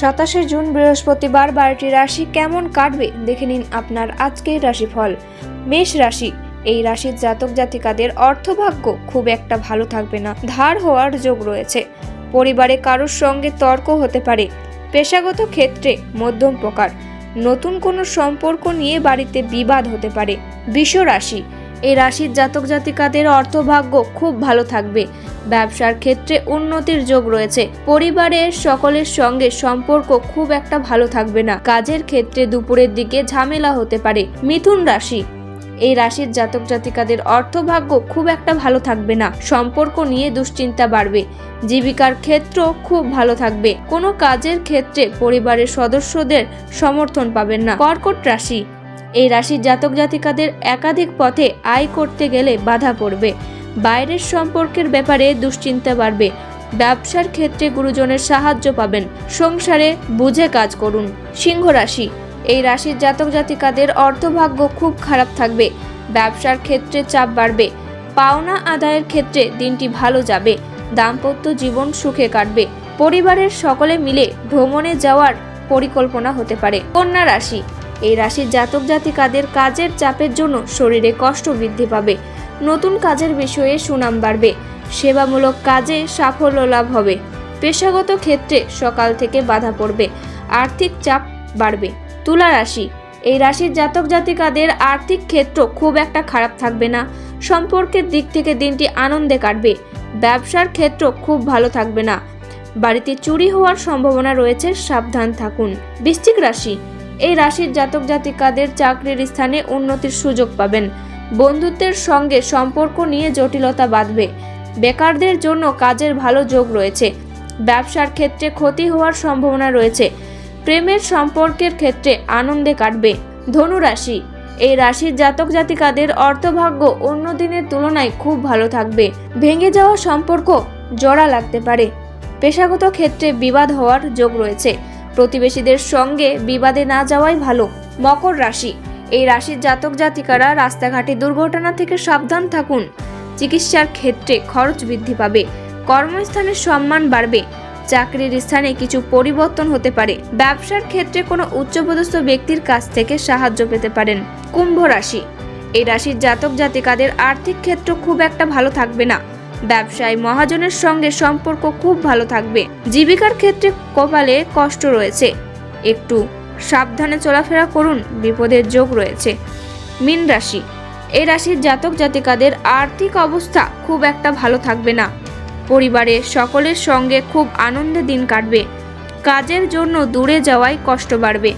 সাতাশে জুন বৃহস্পতিবার বারোটি রাশি কেমন কাটবে দেখে নিন আপনার আজকের রাশিফল। মেষ রাশি, এই রাশির জাতক জাতিকাদের অর্থভাগ্য খুব একটা ভালো থাকবে না, ধার হওয়ার যোগ রয়েছে। পরিবারে কারোর সঙ্গে তর্ক হতে পারে, পেশাগত ক্ষেত্রে মধ্যম প্রকার। নতুন কোনো সম্পর্ক নিয়ে বাড়িতে বিবাদ হতে পারে। বিষ রাশি এই রাশির জাতক জাতিকাদের অর্থভাগ্য খুব ভালো থাকবে। ব্যবসার ক্ষেত্রে উন্নতির যোগ রয়েছে। পরিবারের সকলের সঙ্গে সম্পর্ক খুব একটা ভালো থাকবে না। কাজের ক্ষেত্রে দুপুরের দিকে ঝামেলা হতে পারে। মিথুন রাশি। এই রাশির জাতক জাতিকাদের অর্থভাগ্য খুব একটা ভালো থাকবে না। সম্পর্ক নিয়ে দুশ্চিন্তা বাড়বে। জীবিকার ক্ষেত্র খুব ভালো থাকবে। কোনো কাজের ক্ষেত্রে পরিবারের সদস্যদের সমর্থন পাবেন না। কর্কট রাশি। এই রাশির জাতক জাতিকাদের একাধিক পথে আয় করতে গেলে বাধা পড়বে। বাইরের সম্পর্কের ব্যাপারে দুশ্চিন্তা বাড়বে। ব্যবসার ক্ষেত্রে গুরুজনের সাহায্য পাবেন। সংসারে বুঝে কাজ করুন। সিংহ রাশি, এই রাশির জাতক জাতিকাদের অর্থভাগ্য খুব খারাপ থাকবে। ব্যবসার ক্ষেত্রে চাপ বাড়বে। পাওনা আদায়ের ক্ষেত্রে দিনটি ভালো যাবে। দাম্পত্য জীবন সুখে কাটবে। পরিবারের সকলে মিলে ভ্রমণে যাওয়ার পরিকল্পনা হতে পারে। কন্যা রাশি এই রাশির জাতক জাতিকাদের কাজের চাপের জন্য শরীরে কষ্ট বৃদ্ধি পাবে। নতুন কাজের বিষয়ে সুনাম বাড়বে। সেবামূলক কাজে সাফল্য লাভ হবে। পেশাগত ক্ষেত্রে সকাল থেকে বাধা পড়বে। আর্থিক চাপ বাড়বে। তুলা রাশি। এই রাশির জাতক জাতিকাদের আর্থিক ক্ষেত্র খুব একটা খারাপ থাকবে না। সম্পর্কের দিক থেকে দিনটি আনন্দে কাটবে। ব্যবসার ক্ষেত্র খুব ভালো থাকবে না। বাড়িতে চুরি হওয়ার সম্ভাবনা রয়েছে, সাবধান থাকুন। বৃশ্চিক রাশি। এই রাশির জাতক জাতিকাদের চাকরির স্থানে উন্নতির সুযোগ পাবেন। বন্ধুত্বের সঙ্গে সম্পর্ক নিয়ে জটিলতা বাঁধবে। বেকারদের জন্য কাজের ভালো যোগ রয়েছে। ব্যবসার ক্ষেত্রে ক্ষতি হওয়ার সম্ভাবনা রয়েছে। প্রেমের সম্পর্কের ক্ষেত্রে আনন্দে কাটবে। ধনু রাশি। এই রাশির জাতক জাতিকাদের অর্থভাগ্য অন্য দিনের তুলনায় খুব ভালো থাকবে। ভেঙে যাওয়া সম্পর্ক জোড়া লাগতে পারে। পেশাগত ক্ষেত্রে বিবাদ হওয়ার যোগ রয়েছে। প্রতিবেশীদের সঙ্গে বিবাদে না যাওয়াই ভালো। মকর রাশি। এই রাশির জাতক জাতিকারা রাস্তাঘাটে দুর্ঘটনা থেকে সাবধান থাকুন। চিকিৎসার ক্ষেত্রে খরচ বৃদ্ধি পাবে। কর্মস্থানের সম্মান বাড়বে। চাকরির স্থানে কিছু পরিবর্তন হতে পারে। ব্যবসার ক্ষেত্রে কোনো উচ্চপদস্থ ব্যক্তির কাছ থেকে সাহায্য পেতে পারেন। কুম্ভ রাশি। এই রাশির জাতক জাতিকাদের আর্থিক ক্ষেত্র খুব একটা ভালো থাকবে না। ব্যবসায় মহাজনের সঙ্গে সম্পর্ক খুব ভালো থাকবে। জীবিকার ক্ষেত্রে কপালে কষ্ট রয়েছে। একটু সাবধানে চলাফেরা করুন, বিপদের যোগ রয়েছে। মীন রাশি এই রাশির জাতক জাতিকাদের আর্থিক অবস্থা খুব একটা ভালো থাকবে না। পরিবারে সকলের সঙ্গে খুব আনন্দে দিন কাটবে। কাজের জন্য দূরে যাওয়ায় কষ্ট বাড়বে।